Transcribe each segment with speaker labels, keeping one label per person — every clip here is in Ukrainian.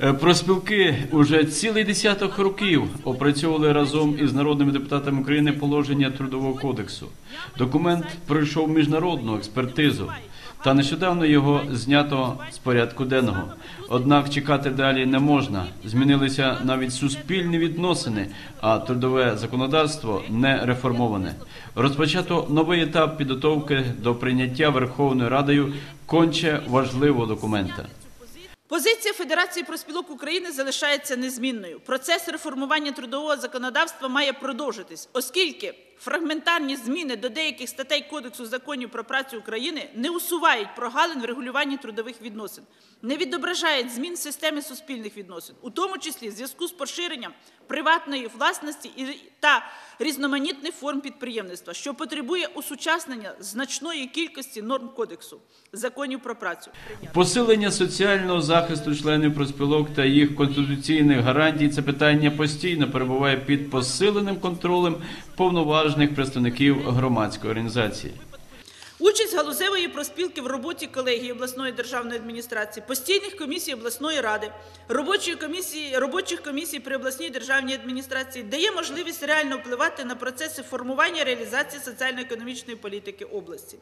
Speaker 1: Е, Проспілки уже цілий десяток років опрацьовували разом із народними депутатами України положення трудового кодексу. Документ пройшов міжнародну експертизу, та нещодавно його знято з порядку денного. Однак чекати далі не можна. Змінилися навіть суспільні відносини, а трудове законодавство не реформоване. Розпочато новий етап підготовки до прийняття Верховною Радою конче важливого документа.
Speaker 2: Позиція Федерації профспілок України залишається незмінною. Процес реформування трудового законодавства має продовжитись, оскільки фрагментарні зміни до деяких статей Кодексу законів про працю України не усувають прогалин в регулюванні трудових відносин, не відображають змін в системі суспільних відносин, у тому числі в зв'язку з поширенням приватної власності та різноманітних форм підприємництва, що потребує усучаснення значної кількості норм кодексу законів про працю.
Speaker 1: Посилення соціального захисту членів профспілок та їх конституційних гарантій це питання постійно перебуває під посиленим контролем повноважних представників громадської організації.
Speaker 2: Участь галузевої проспілки в роботі колегії обласної державної адміністрації, постійних комісій обласної ради, робочої комісії, робочих комісій при обласній державній адміністрації дає можливість реально впливати на процеси формування реалізації соціально-економічної політики області.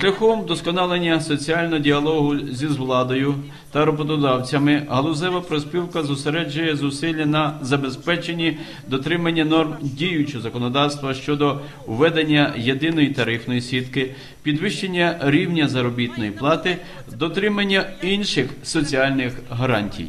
Speaker 1: Шляхом вдосконалення соціального діалогу зі владою та роботодавцями галузева проспілка зосереджує зусилля на забезпеченні дотримання норм діючого законодавства щодо введення єдиної тарифної сітки, підвищення рівня заробітної плати, дотримання інших соціальних гарантій.